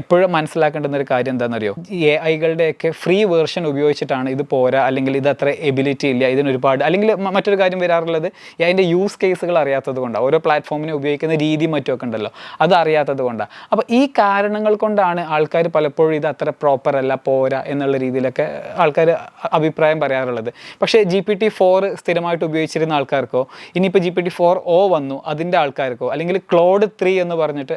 എപ്പോഴും മനസ്സിലാക്കേണ്ടുന്ന ഒരു കാര്യം എന്താണെന്നറിയോ എ ഐകളുടെയൊക്കെ ഫ്രീ വേർഷൻ ഉപയോഗിച്ചിട്ടാണ് ഇത് പോരാ അല്ലെങ്കിൽ ഇത് അത്ര എബിലിറ്റി ഇല്ല ഇതിന് ഒരുപാട് അല്ലെങ്കിൽ മറ്റൊരു കാര്യം വരാറുള്ളത് അതിന്റെ യൂസ് കേസുകൾ അറിയാത്തത് കൊണ്ടാണ് ഓരോ പ്ലാറ്റ്ഫോമിനെ ഉപയോഗിക്കുന്ന രീതി മറ്റുമൊക്കെ ഉണ്ടല്ലോ അത് അറിയാത്തത് കൊണ്ടാണ് അപ്പോൾ ഈ കാരണങ്ങൾ കൊണ്ടാണ് ആൾക്കാർ പലപ്പോഴും ഇത് അത്ര പ്രോപ്പർ അല്ല പോരാ എന്നുള്ള രീതിയിലൊക്കെ ആൾക്കാർ അഭിപ്രായം പറയാറുള്ളത്. പക്ഷേ ജി പി ടി ഫോർ സ്ഥിരമായിട്ട് ഉപയോഗിച്ചിരുന്ന ആൾക്കാർക്കോ ഇനിയിപ്പോൾ G P T four O വന്നു അതിന്റെ ആൾക്കാർക്കോ അല്ലെങ്കിൽ ക്ലോഡ് ത്രീ എന്ന് പറഞ്ഞിട്ട്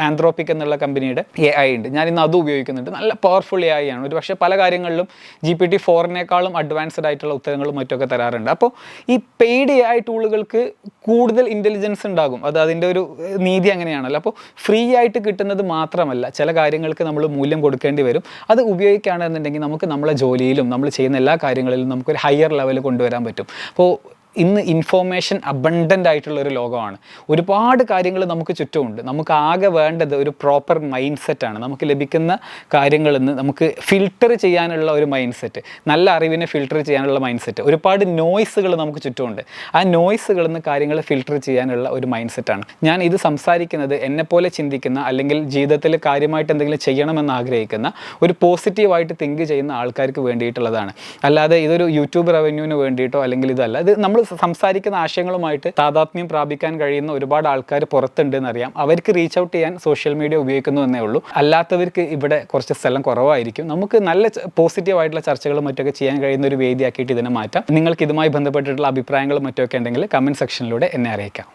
ആന്ത്രോപ്പിക് എന്നുള്ള കമ്പനിയുടെ ഐ ഉണ്ട്. ഞാൻ ഇന്ന് അതും ഉപയോഗിക്കുന്നുണ്ട്. നല്ല പവർഫുൾ എ ഐ ആണ്. ഒരു പക്ഷേ പല കാര്യങ്ങളിലും ജി പി ടി ഫോറിനേക്കാളും അഡ്വാൻസ്ഡ് ആയിട്ടുള്ള ഉത്തരങ്ങളും മറ്റൊക്കെ തരാറുണ്ട്. അപ്പോൾ ഈ പെയ്ഡ് എ ഐ ടൂളുകൾക്ക് കൂടുതൽ ഇന്റലിജൻസ് ഉണ്ടാകും. അത് അതിന്റെ ഒരു നീതി അങ്ങനെയാണല്ലോ. അപ്പോൾ ഫ്രീ ആയിട്ട് കിട്ടുന്നത് മാത്രമല്ല ചില കാര്യങ്ങൾക്ക് നമ്മൾ മൂല്യം കൊടുക്കേണ്ടി വരും. അത് ഉപയോഗിക്കുകയാണെന്നുണ്ടെങ്കിൽ നമുക്ക് നമ്മളെ ജോലിയിലും നമ്മൾ ചെയ്യുന്ന എല്ലാ കാര്യങ്ങളിലും നമുക്കൊരു ഹയർ ലെവൽ കൊണ്ടുവരാൻ പറ്റും. അപ്പോൾ ഇന്ന് ഇൻഫോർമേഷൻ അബണ്ടന്റ് ആയിട്ടുള്ള ഒരു ലോകമാണ്. ഒരുപാട് കാര്യങ്ങൾ നമുക്ക് ചുറ്റുമുണ്ട്. നമുക്ക് ആകെ വേണ്ടത് ഒരു പ്രോപ്പർ മൈൻഡ് സെറ്റാണ് നമുക്ക് ലഭിക്കുന്ന കാര്യങ്ങളിൽ നിന്ന് നമുക്ക് ഫിൽട്ടർ ചെയ്യാനുള്ള ഒരു മൈൻഡ് സെറ്റ് നല്ല അറിവിനെ ഫിൽട്ടർ ചെയ്യാനുള്ള മൈൻഡ് സെറ്റ് ഒരുപാട് നോയ്സുകൾ നമുക്ക് ചുറ്റുമുണ്ട്. ആ നോയ്സുകളിൽ നിന്ന് കാര്യങ്ങൾ ഫിൽട്ടർ ചെയ്യാനുള്ള ഒരു മൈൻഡ് സെറ്റാണ് ഞാൻ ഇത് സംസാരിക്കുന്നത് എന്നെപ്പോലെ ചിന്തിക്കുന്ന അല്ലെങ്കിൽ ജീവിതത്തിൽ കാര്യമായിട്ട് എന്തെങ്കിലും ചെയ്യണമെന്ന് ആഗ്രഹിക്കുന്ന ഒരു പോസിറ്റീവായിട്ട് തിങ്ക് ചെയ്യുന്ന ആൾക്കാർക്ക് വേണ്ടിയിട്ടുള്ളതാണ്. അല്ലാതെ ഇതൊരു യൂട്യൂബ് റവന്യൂവിന് വേണ്ടിയിട്ടോ അല്ലെങ്കിൽ ഇതല്ല. ഇത് നമ്മൾ സംസാരിക്കുന്ന ആശയങ്ങളുമായിട്ട് താതാത്മ്യം പ്രാപിക്കാൻ കഴിയുന്ന ഒരുപാട് ആൾക്കാർ പുറത്തുണ്ട് എന്നറിയാം അവർക്ക് റീച്ച് ഔട്ട് ചെയ്യാൻ സോഷ്യൽ മീഡിയ ഉപയോഗിക്കുന്നു എന്നേ ഉള്ളൂ. അല്ലാത്തവർക്ക് ഇവിടെ കുറച്ച് സ്ഥലം കുറവായിരിക്കും. നമുക്ക് നല്ല പോസിറ്റീവ് ആയിട്ടുള്ള ചർച്ചകളും മറ്റൊക്കെ ചെയ്യാൻ കഴിയുന്ന ഒരു വേദിയാക്കിയിട്ട് ഇതിനെ മാറ്റാം. നിങ്ങൾക്ക് ഇതുമായി ബന്ധപ്പെട്ടിട്ടുള്ള അഭിപ്രായങ്ങളും മറ്റൊക്കെ ഉണ്ടെങ്കിൽ കമന്റ് സെക്ഷനിലൂടെ എന്നെ അറിയിക്കാം.